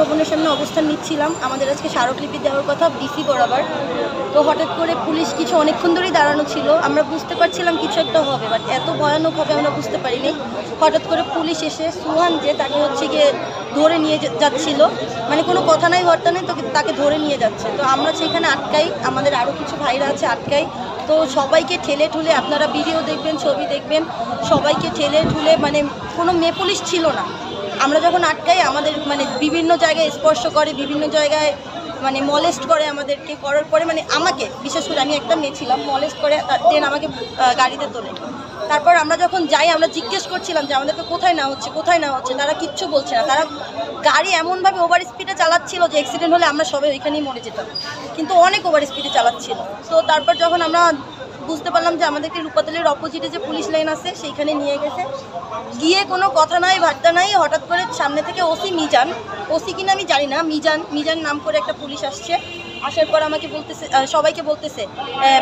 ভবনের সামনে অবস্থান নিচ্ছিলাম। আমাদের আজকে স্মারকলিপি দেওয়ার কথা ডিসি বরাবর। তো হঠাৎ করে পুলিশ কিছু অনেকক্ষণ ধরেই দাঁড়ানো ছিল। আমরা বুঝতে পারছিলাম কিছু একটা হবে বাট এত ভয়ানক হবে আমরা বুঝতে পারিনি। হঠাৎ করে পুলিশ এসে সুহান যে তাকে হচ্ছে গিয়ে ধরে নিয়ে যাচ্ছিল মানে কোনো কথা নাই, বার্তা নেই, তোকে তাকে ধরে নিয়ে যাচ্ছে। তো আমরা সেখানে আটকাই, আমাদের আরও কিছু ভাইরা আছে, আটকাই। তো সবাইকে ঠেলে ঠুলে আপনারা ভিডিও দেখবেন, ছবি দেখবেন, সবাইকে ঠেলে ঠুলে মানে কোনো মেয়ে পুলিশ ছিল না। আমরা যখন আটকাই, আমাদের মানে বিভিন্ন জায়গায় স্পর্শ করে, বিভিন্ন জায়গায় মানে মলেস্ট করে আমাদেরকে করার পরে মানে আমাকে, বিশেষ করে আমি একটা মেয়ে ছিলাম মলেস্ট করে দেন আমাকে গাড়িতে তোলে। তারপর আমরা যখন যাই, আমরা জিজ্ঞেস করছিলাম যে আমাদেরকে কোথায় না হচ্ছে, কোথায় না হচ্ছে, তারা কিচ্ছু বলছে না। তারা গাড়ি এমনভাবে ওভার স্পিডে চালাচ্ছিল যে অ্যাক্সিডেন্ট হলে আমরা সবাই ওইখানেই মরে যেতাম। কিন্তু অনেক ওভার স্পিডে চালাচ্ছিল। তো তারপর যখন আমরা বুঝতে পারলাম যে আমাদেরকে রূপাতলের অপোজিটে যে পুলিশ লাইন আছে, সেইখানে নিয়ে গেছে। গিয়ে কোনো কথা নাই, বার্তা নাই, হঠাৎ করে সামনে থেকে ওসি মিজান, ওসি কিনা আমি জানি না, মিজান মিজান নাম করে একটা পুলিশ আসছে। আসার পর আমাকে বলতেছে সবাইকে বলতেছে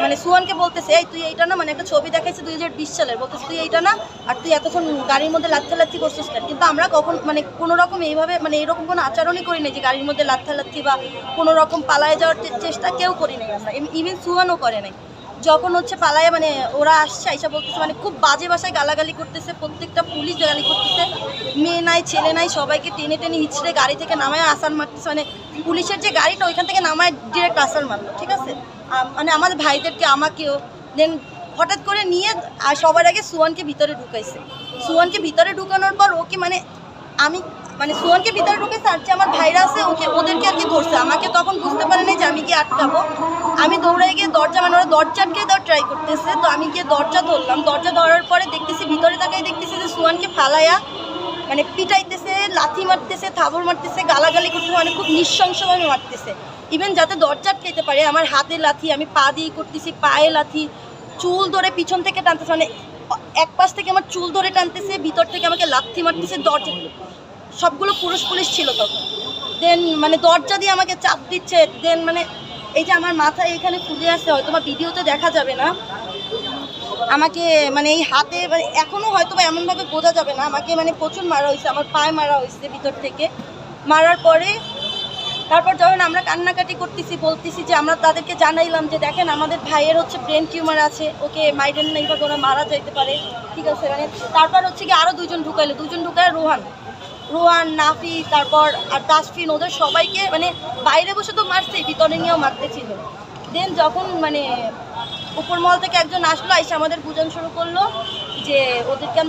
মানে সুহানকে বলতেছে, এই তুই এইটা না মানে একটা ছবি দেখাইছে দুই হাজার বিশ সালের। বলতেছে, তুই এইটা না, আর তুই এতক্ষণ গাড়ির মধ্যে লাথি করছিস কেন? কিন্তু আমরা কখন মানে কোনো রকম এইভাবে মানে এরকম কোনো আচরণই করি নাই যে গাড়ির মধ্যে লাথি বা কোনো রকম পালায় যাওয়ার চেষ্টা কেউ করি নাই। ইভেন সুহানও করে নাই। যখন হচ্ছে পালায় মানে ওরা আসছে, আইসা বলতেছে মানে খুব বাজে বাসায় গালাগালি করতেছে, প্রত্যেকটা পুলিশ গালি করতেছে। মেয়ে নাই, ছেলে নাই, সবাইকে টেনে টেনে হিচড়ে গাড়ি থেকে নামায় আসার মারতেছে। মানে পুলিশের যে গাড়িটা, ওইখান থেকে নামায় ডিরেক্ট আসার মারলো, ঠিক আছে? মানে আমাদের ভাইদেরকে, আমাকেও। দেন হঠাৎ করে নিয়ে আর সবার আগে সুয়ানকে ভিতরে ঢুকাইছে। সুয়ানকে ভিতরে ঢুকানোর পর ওকে মানে আমি মানে সোহানকে ভিতরে ঢুকে সারছে, আমার ভাইরা আছে, ওকে, ওদেরকে আর কি ধরছে। আমাকে তখন বুঝতে পারে নাই যে আমি কি আটকাবো। আমি দৌড়ে গিয়ে দরজা মানে ওরা দরজা আটকে দেওয়ার ট্রাই করতেছে। তো আমি গিয়ে দরজা ধরলাম। দরজা ধরার পরে দেখতেছি, ভিতরে তাকাই দেখতেছি যে সোহানকে ফালাইয়া মানে পিটাইতেছে, লাথি মারতেছে থাবর মারতেছে, গালাগালি করতেছে মানে খুব নৃশংসভাবে মারতেছে। ইভেন যাতে দরজা আটকাইতে পারে, আমার হাতে লাথি, আমি পা দিয়ে করতেছি, পায়ে লাথি, চুল ধরে পিছন থেকে টানতেছে মানে এক পাশ থেকে আমার চুল ধরে টানতেছে, ভিতর থেকে আমাকে লাথি মারতেছে, দরজা সবগুলো পুরুষ পুলিশ ছিল তখন। দেন মানে দরজা দিয়ে আমাকে চাপ দিচ্ছে। দেন মানে এই যে আমার মাথায় এখানে ফুলে আছে হয়তো বা ভিডিওতে দেখা যাবে না। আমাকে মানে এই হাতে মানে এখনও হয়তো বা এমনভাবে বোঝা যাবে না। আমাকে মানে প্রচুর মারা হয়েছে, আমার পায়ে মারা হয়েছে ভিতর থেকে। মারার পরে তারপর যখন আমরা কান্নাকাটি করতেছি, বলতেছি যে আমরা তাদেরকে জানাইলাম যে, দেখেন, আমাদের ভাইয়ের হচ্ছে ব্রেন টিউমার আছে। ওকে মাইডেন এইভাবে ওরা মারা যাইতে পারে। ঠিক আছে মানে তারপর হচ্ছে কি আরও দুজন ঢুকাইলো। দুজন ঢুকায় রোহান। রোহান নাফি, তারপর আর তাসফিন, ওদের সবাইকে মানে বাইরে বসে তো মারছে, ভিতরে নিয়েও মারতেছিল দেন যখন মানে উপর মহল থেকে একজন আসলো, এসে আমাদের পূজন শুরু করল যে ওদেরকে